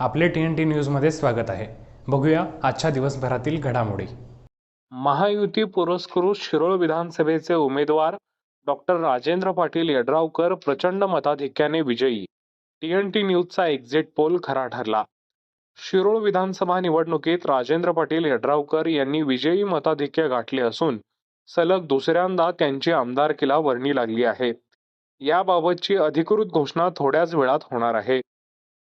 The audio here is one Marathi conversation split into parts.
आपले टी एन टी न्यूजमध्ये स्वागत आहे. बघूया आजच्या दिवसभरातील घडामोडी. महायुती पुरस्कृत शिरोळ विधानसभेचे उमेदवार डॉक्टर राजेंद्र पाटील यड्रावकर प्रचंड मताधिक्याने विजयी. टी एन टी न्यूजचा एक्झिट पोल खरा ठरला. शिरोळ विधानसभा निवडणुकीत राजेंद्र पाटील यड्रावकर यांनी विजयी मताधिक्य गाठले असून सलग दुसऱ्यांदा त्यांची आमदारकीला वर्णी लागली आहे. याबाबतची अधिकृत घोषणा थोड्याच वेळात होणार आहे.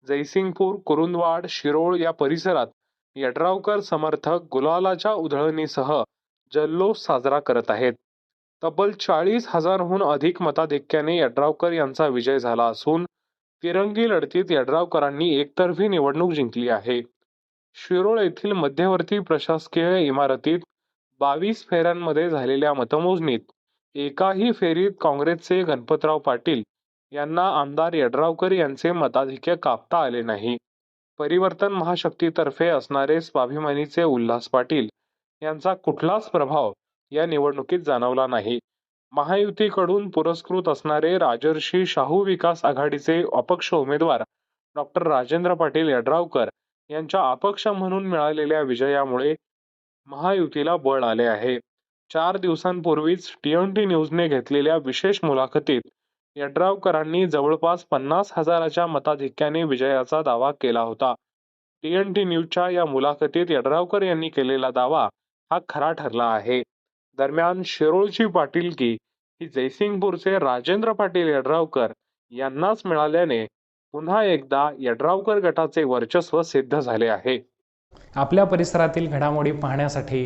जयसिंगपूर कुरुंदवाड शिरोळ या परिसरात यड्रावकर समर्थक गुलालाच्या उधळणीसह जल्लोष साजरा करत आहेत. तब्बल चाळीस हजारहून अधिक मताधिक्याने यड्रावकर यांचा विजय झाला असून तिरंगी लढतीत यड्रावकरांनी एकतर्फी निवडणूक जिंकली आहे. शिरोळ येथील मध्यवर्ती प्रशासकीय इमारतीत बावीस फेऱ्यांमध्ये झालेल्या मतमोजणीत एकाही फेरीत काँग्रेसचे गणपतराव पाटील यांना आमदार यड्रावकर यांचे मताधिक्य कापता आले नाही. परिवर्तन महाशक्तीतर्फे असणारे स्वाभिमानीचे उल्हास पाटील यांचा कुठलाच प्रभाव या निवडणुकीत जाणवला नाही. महायुतीकडून पुरस्कृत असणारे राजर्षी शाहू विकास आघाडीचे अपक्ष उमेदवार डॉक्टर राजेंद्र पाटील यड्रावकर यांच्या अपक्ष म्हणून मिळालेल्या विजयामुळे महायुतीला बळ आले आहे. चार दिवसांपूर्वीच टीएनटी न्यूजने घेतलेल्या विशेष मुलाखतीत यड्रावकरांनी जवळपास पन्नास हजाराच्या मताधिक्याने विजयाचा दावा केला होता. टीएनटी न्यूजच्या या मुलाखतीत यड्रावकर यांनी केलेला दावा हा खरा ठरला आहे. दरम्यान शिरोळची पाटीलकी ही जयसिंगपूरचे राजेंद्र पाटील यड्रावकर यांनाच मिळाल्याने पुन्हा एकदा यड्रावकर गटाचे वर्चस्व सिद्ध झाले आहे. आपल्या परिसरातील घडामोडी पाहण्यासाठी